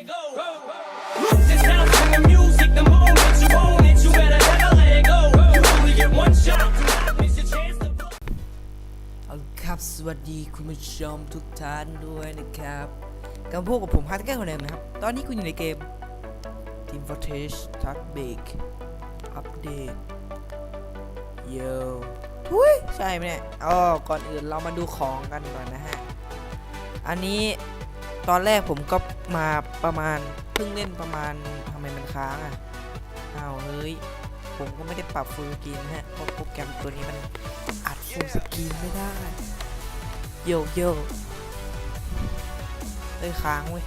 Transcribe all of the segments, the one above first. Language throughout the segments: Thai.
ครับสวัสดีคุณผู้ชมทุกท่านด้วยนะครับกำลังพบกับผมฮาร์ดแก้คนเดิมนะครับ ตอนนี้คุณอยู่ในเกม Team Fortress Touch Bake อัปเดตโย่ทุยใช่ไหมเนี่ยอ๋อก่อนอื่นเรามาดูของกันก่อนนะฮะ อันนี้ ตอนแรกผมก็มาประมาณเพิ่งเล่นประมาณทำไมมันค้างอะอ้าวเฮ้ยผมก็ไม่ได้ปรับฟูลสกรีนฮะเพราะโปรแกรมตัวนี้มันอัดฟูลสกรีนไม่ได้โยกโยกเอ้ยค้างเว้ย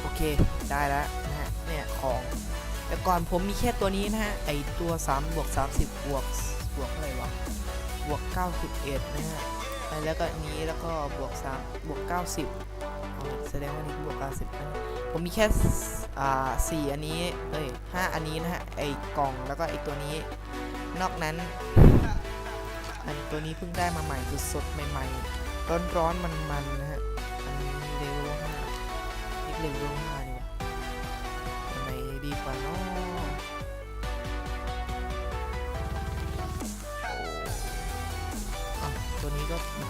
โอเค ได้แล้ว แต่ก่อนผมมีแค่ตัวนี้นะฮะ ไอตัว3บวกสามสิบบวกบวกอะไรวะ บวก 91 นะฮะ แล้วก็นี้แล้วก็บวก3บวก 90 แสดงว่านี่บวก 90 นะ ผมมีแค่อ่า4อันนี้ เอ้ย5อันนี้นะฮะ ไอกล่องแล้วก็ไอตัวนี้ นอกนั้น อันตัวนี้เพิ่งได้มาใหม่สดๆใหม่ๆ ร้อนๆมันๆนะฮะ อันนี้เลเวล5อีกเลเวล5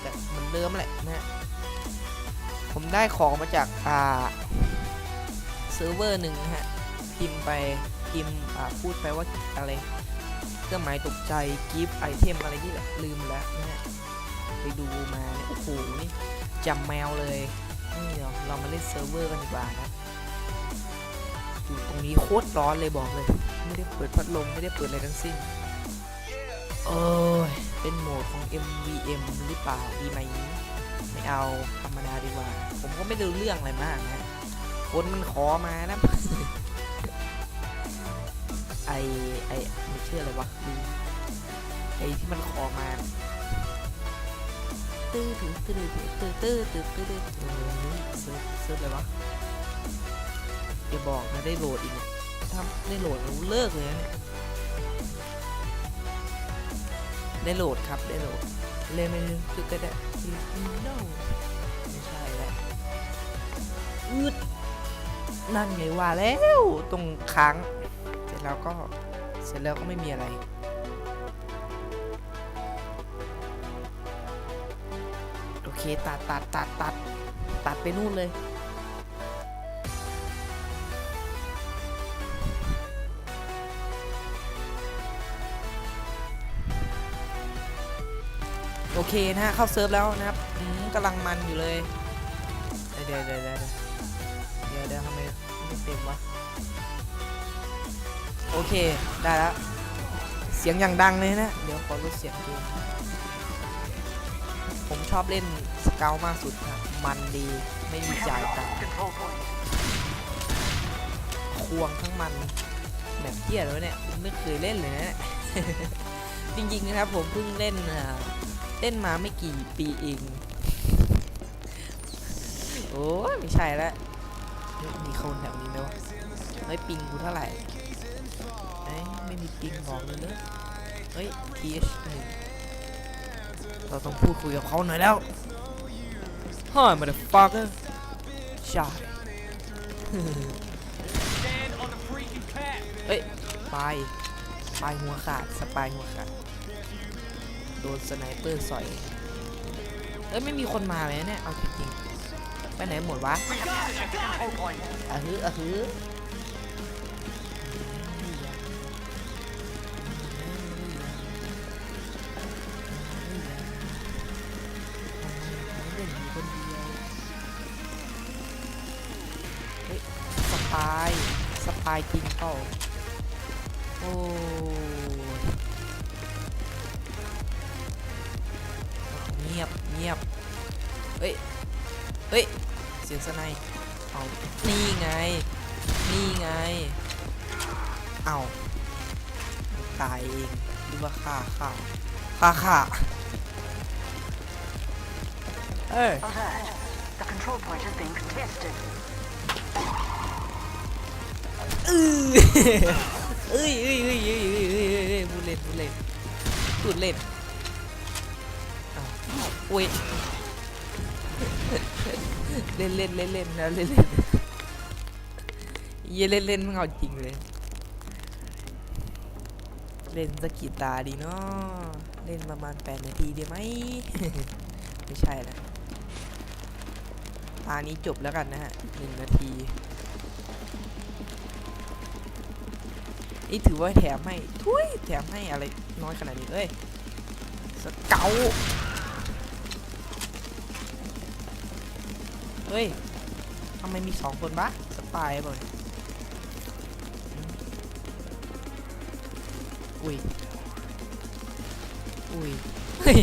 ก็เหมือนกันเหมือนเดิมแหละนะฮะผมได้ของมาจากอ่าเซิร์ฟเวอร์หนึ่งนะฮะพิมพ์ไปพิมพ์อ่าพูดไปว่าอะไรเครื่องหมายตกใจกิฟต์ไอเทมอะไรที่แหลลืมแล้วนะฮะไปดูมาเนี่ยโอ้โหนี่จำแมวเลยนี่เดี๋ยวเรามาเล่นเซิร์ฟเวอร์กันดีกว่านะอยู่ตรงนี้โคตรร้อนเลยบอกเลย ไม่ได้เปิดพัดลมไม่ได้เปิดอะไรทั้งสิ้น โอ้ย เป็นโหมดของ MVM หรือเปล่าดีไหมไม่เอาธรรมดาดีกว่า ผมก็ไม่รู้เรื่องอะไรมากนะคนมันขอมานะไอไอไม่เชื่ออะไรวะลืมไอที่มันขอมาตื้อตื้อตื้อตื้อตื้อตื้อตื้อตื้อตื้อเออเซิร์ฟเซิร์ฟอะไรวะอย่าบอกนะได้โหลดอีกเนี่ยถ้าได้โหลดรู้เลิกเลยนะ ได้โหลดครับได้โหลดเล่นไม่คือก็ได้ no ไม่ใช่แล้วอืดนั่นไงว่าแล้วตรงค้าง เสร็จแล้วก็เสร็จแล้วก็ไม่มีอะไรโอเคตัดตัดตัดตัดตัดไปนู่นเลย เคนะฮะเข้าเซิร์ฟแล้วนะครับอืมกำลังมันอยู่เลยเดี๋ยวเดี๋ยวเดี๋ยวเดี๋ยวเดี๋ยวทำไมไม่เต็มวะโอเคได้แล้วเสียงอย่างดังเลยนะเดี๋ยวขอลดเสียงเกมผมชอบเล่นสเกลมากสุดครับมันดีไม่มีจ่ายตังค์ควงทั้งมันแบบเทียแล้วะเนี่ยไม่เคยเล่นเลยนะเนี่ยจริงๆนะครับผมเพิ่งเล่นอ่า เล่นมาไม่กี่ปีเองโอ้ไม่ใช่แล้วมีคนแถวนี้ไหมวะเฮ้ยปิงกูเท่าไหร่เอ้ยไม่มีปิงบอกเลยเลยเฮ้ย PH หนึ่งเราต้องพูดคุยกับเขาหน่อยแล้ว Hi motherfucker ใช่เฮ้ย ไปลายปหัวขาด สปายหัวขาด โดนสไนเปอร์สอย เอ้ย ไม่มีคนมาเลยเนี่ย เอาจริงๆ ไปไหนหมดวะอะฮืออะฮือสปาย สปายจริงเปล่าโอ้ เสียงสไนยเอานี่ไง นี่ไง เอาตายเองหรือว่าฆ่าฆ่าฆ่าฆ่าเอ้ย Alert. The control point is being contested. อื้อเอ้ยเอ้ยเอ้ยเอ้ยเอ้ยเอ้ยเอ้ยเอ้ยพูดเล่นพูดเล่นพูดเล่นอ้าวอุ้ย เล่นเล่นเล่นเล่นแล้วเล่นเล่นเย่เล่นเล่นมึงเอาจริงเลย เล่นสกกีตาดีเนาะเล่นประมาณแปดนาทีดีไหม ไม่ใช่นะตานี้จบแล้วกันนะฮะหนึ่งนาทีนี่ถือว่าแถมให้ ทุยแถมให้อะไรน้อยขนาดนี้เอ้ย สเกล เฮ้ยทำไมมีสองคนบะสปายเปล่าเนี่ยอุ้ย อุ้ย เฮ้ย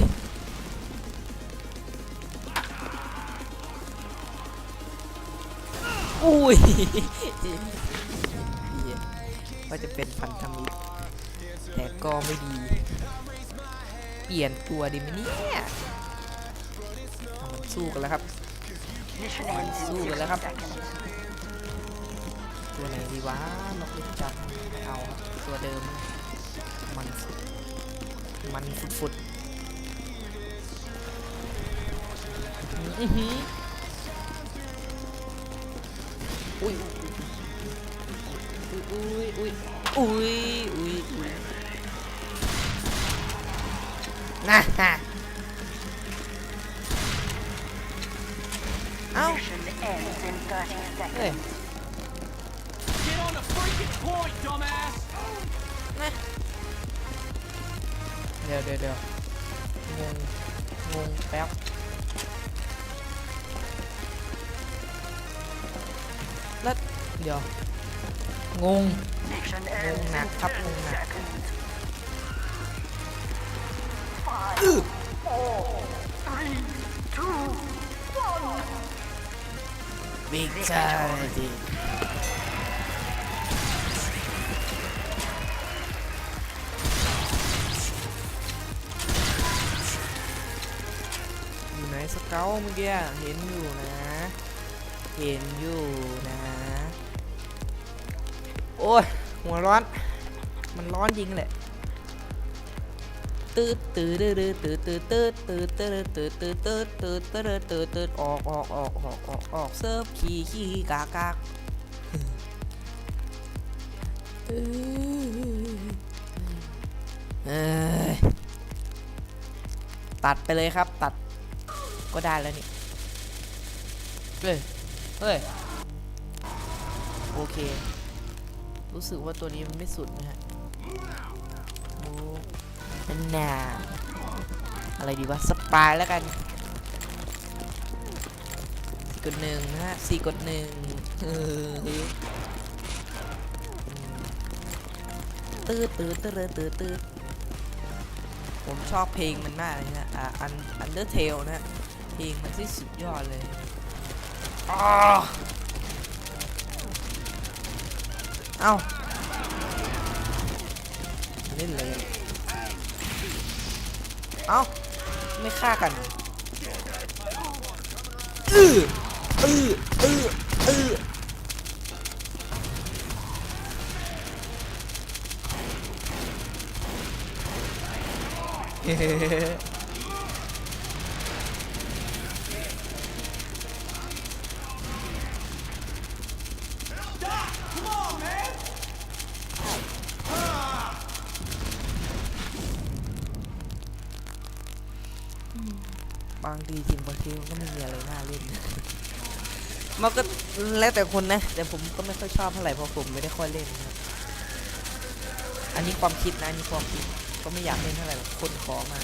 อุ้ยว่าจะเป็นพันธมิตรแต่ก็ไม่ดี เปลี่ยนตัวดีไหมเนี่ยมันสู้กันแล้วครับ Mission ends in Ooh, 60 wala ka- seconds. ตัวไหนดีวะนกเล็กจังไม่เอาครับตัวเดิม มันสุดมันฟุดฟุดอื้อหืออุ้ยอุ้ยอุ้ยอุ้ยอุ้ยอุ้ยนะฮะ เอ้าเฮ้ยนะเดี๋ยวเดี๋ยวเดี๋ยวงงงงแป๊บแล้วเดี๋ยวงงงงหนักครับงงหนัก Fatality. Nhìn này scout mới kia, hiện dù nè. Hiện dù nè. Ôi, mùa lón. Mình lón dính lại. ตืดตืดตืดตืดตืดตืดตืดตืดตืดตืดตืดตืดตืดตืดตืดออกออกออกออกออกออกเซิร์ฟขี่ขี่กากากเอ้ยตัดไปเลยครับตัดก็ได้แล้วนี่เฮ้ยเฮ้ยโอเค รู้สึกว่าตัวนี้มันไม่สุดนะฮะโอ้ นหนาอะไรดีวะสปายแล้วกันสี่กดหนึ่งนะฮะสี่กดหนึ่งเออตืดตืดตืดตืดตืดผมชอบเพลงมันมากเลยนะอ่าอันอันเดอร์เทลนะเพลงมันที่สุดยอดเลยเอ้าเล่นเลย เอ้า ไม่ฆ่ากันอืออืออืออือเฮ้ มันก็แล้วแต่คนนะ แต่ผมก็ไม่ค่อยชอบเท่าไหร่เพราะผมไม่ได้ค่อยเล่นนะครับอันนี้ความคิดนะอันนี้ความคิดก็ไม่อยากเล่นเท่าไหร่คนขอมา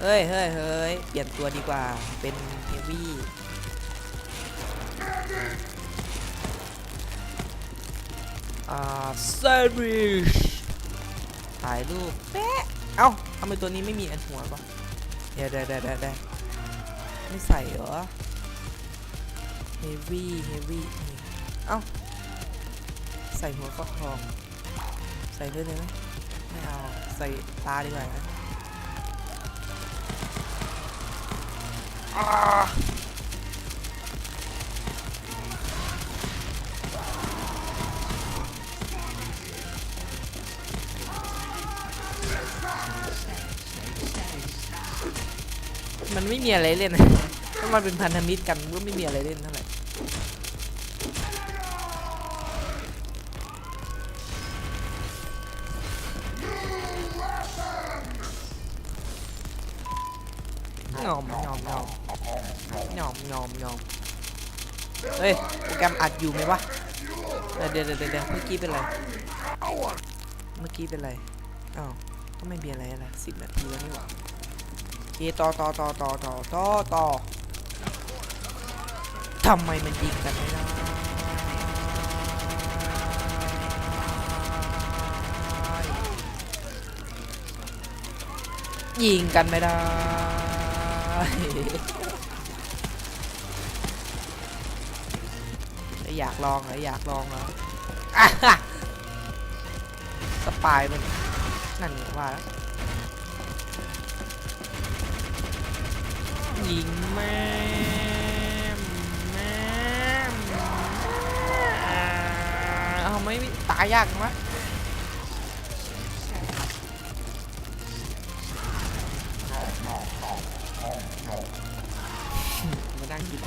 เฮ้ยเฮ้ยเฮ้ยเปลี่ยนตัวดีกว่าเป็นเฮฟวี่อ่าเซริชถ่ายรูปแปะเอ้าทำไมตัวนี้ไม่มีอันหัวปะเดะเดี๋ยวเดี๋ยวเดี๋ยวเดี๋ยว ไม่ใส่เหรอเฮฟวี่เฮฟวี่เอ้า ใส่หัวฟักทอง ใส่ด้วยเลยไหมไม่เอา ใส่ตาดีกว่านะ มันไม่มีอะไรเล่นถ้ามันเป็นพันธมิตรกันก็ไม่มีอะไรเล่นเท่าไหร่ยอมยอมยอมยอมยอมยอมเฮ้ย โปรแกรมอัดอยู่ไหมวะ เดี๋ยวเดี๋ยวเดี๋ยวเมื่อกี้เป็นไร เมื่อกี้เป็นไร อ้าว ก็ไม่มีอะไรอะสิบนาทีแล้วนี่หว่า เคต่อต่อต่อต่อต่อต่อต่อทำไมมันยิงกันไม่ได้ยิงกันไม่ได้ อยากลองเหรออยากลองเหรอะสปายมันนั่นว่าแล้ว ยิงแม่แม่มอ่าเอาไม่ตายยากจังวะมานั่งกิน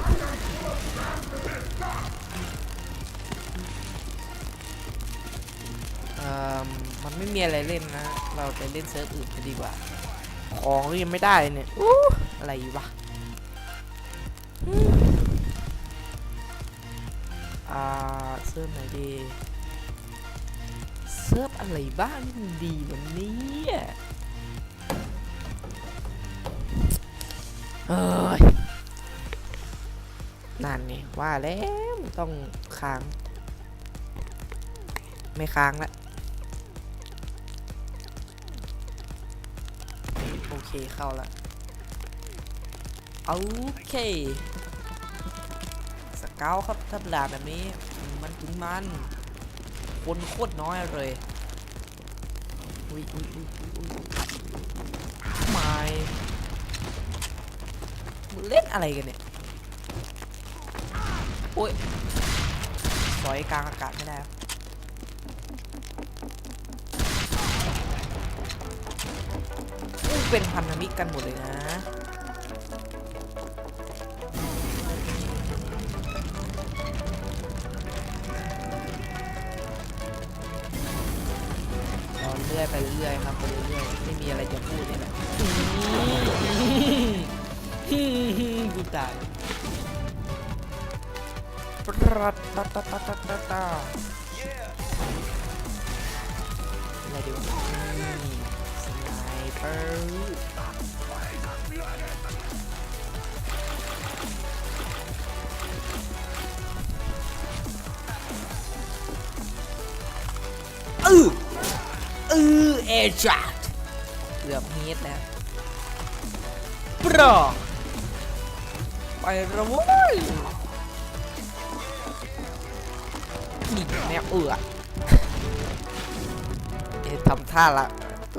มันไม่มีอะไรเล่นนะ เราไปเล่นเซิร์ฟอื่นกันดีกว่า ของก็ยังไม่ได้เนี่ยอู้อะไรวะ ซิร์ฟไหนดีเซิร์ฟอะไรบ้างที่มันดีวันนี้เอ้ยนั่นไงว่าแล้วต้องค้าง ไม่ค้างละโอเคเข้าละโอเคสเกลครับถ้าด่าแบบนี้ ถึงมัน คนโคตรน้อยเลยอุ้ยอุ้ยอุ้ยอุ้ยไม่มึงเล่นอะไรกันเนี่ยโอ้ยสอยกลางอากาศไม่ได้อู้เป็นพันธมิตรกันหมดเลยนะ รอเรื่อยไปเรื่อยครับไปเรื่อยไม่มีอะไรจะพูดเลยแหละกูตายปรัดตาตาตาตาตาตาอะไรดีวะนี่สไนเปอร์อือ อือเอจัดเกือบเฮดแล้วปรอไปและเว้ยนี่แม่เอือเอ๊ะทำท่าละ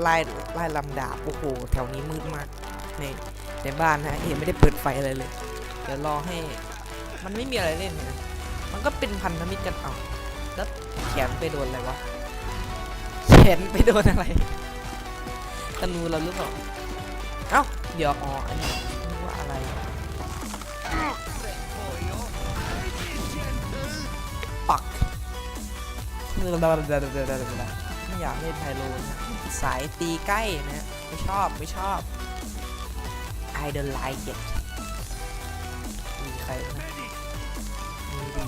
ไล่ไล่ลำดาบโอ้โห แถวนี้มืดมากในในบ้านนะเห็นไม่ได้เปิดไฟอะไรเลย เดี๋ยวรอให้ มันไม่มีอะไรเล่นนะมันก็เป็นพันธมิตรกันเอาแล้วแขนไปโดนอะไรวะ แขนไปโดนอะไรธนูเราหรือเปล่าเอ้าเดี๋ยวอ๋ออันนี้นึกว่าอะไรปักไม่อยากเล่นไพโลนะสายตีใกล้นะไม่ชอบไม่ชอบ I don't like it มีใครนะเมดิ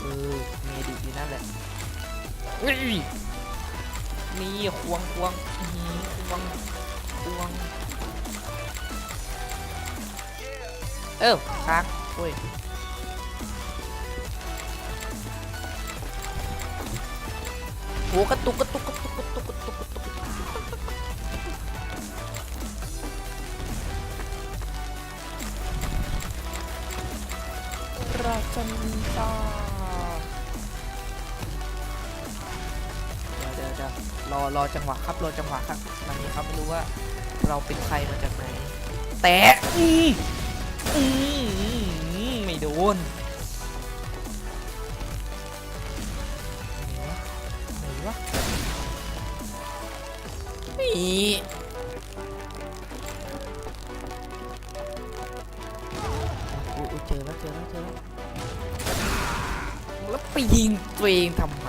เออเมดิอยู่นั่นแหละ นี่ควงควงอื้อหือควงควงเออค้างโอ้ยโหกระตุกกระตุกกระตุกกระตุกกระตุกกระตุกกระตุกราชันตา รอรอจังหวะครับรอจังหวะครับตอนนี้ครับไม่รู้ว่าเราเป็นใครมาจากไหน แต่อืมอืมไม่โดนไหนวะนี่เจอแล้วเจอแล้วเจอแล้วแล้วไปยิงตัวเองทำไม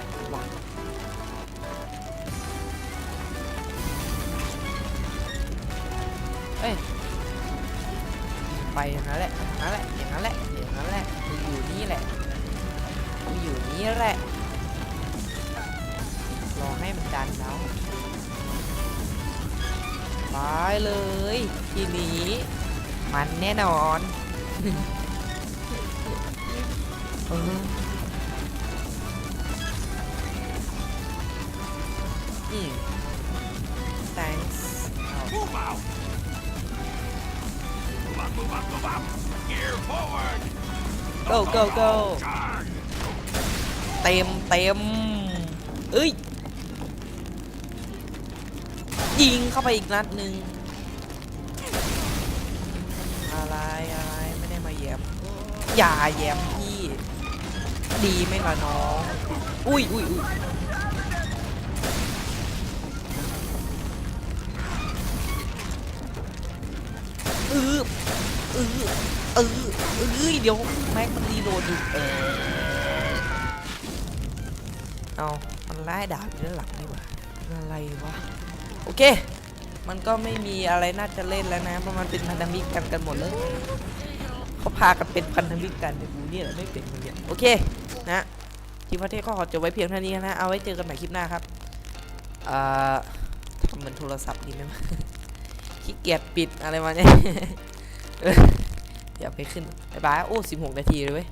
up, move up! Gear forward! go go go เต็มเต็มเอ้ย ยิงเข้าไปอีกนัดหนึ่งอะไรอะไรไม่ได้มาแยมอย่าแยม ดีไหมล่ะน้อง อุ้ยอุ้ยอุ้ยเออเออเออเอ้ยเดี๋ยวแม็กมันรีโหลดอยู่เออเอามันไล่ดาบอยู่ด้านหลังดีกว่าอะไรวะ โอเค มันก็ไม่มีอะไรน่าจะเล่นแล้วนะเพราะมันเป็นพันธมิตรกันกันหมดเลย เขาพากันเป็นพันธมิตรกันแต่กูเนี่ยแหละไม่เป็นคนเนี่ยโอเคนะทีมประเทศก็ขอจบไว้เพียงเท่านี้นะเอาไว้เจอกันใหม่คลิปหน้าครับเอ่อทำเหมือนโทรศัพท์ดีไหมขี้เกียจปิดอะไรมาเนี่ยเดี๋ยวไปขึ้นบายบายโอ้สิบหกนาทีเลยเว้ย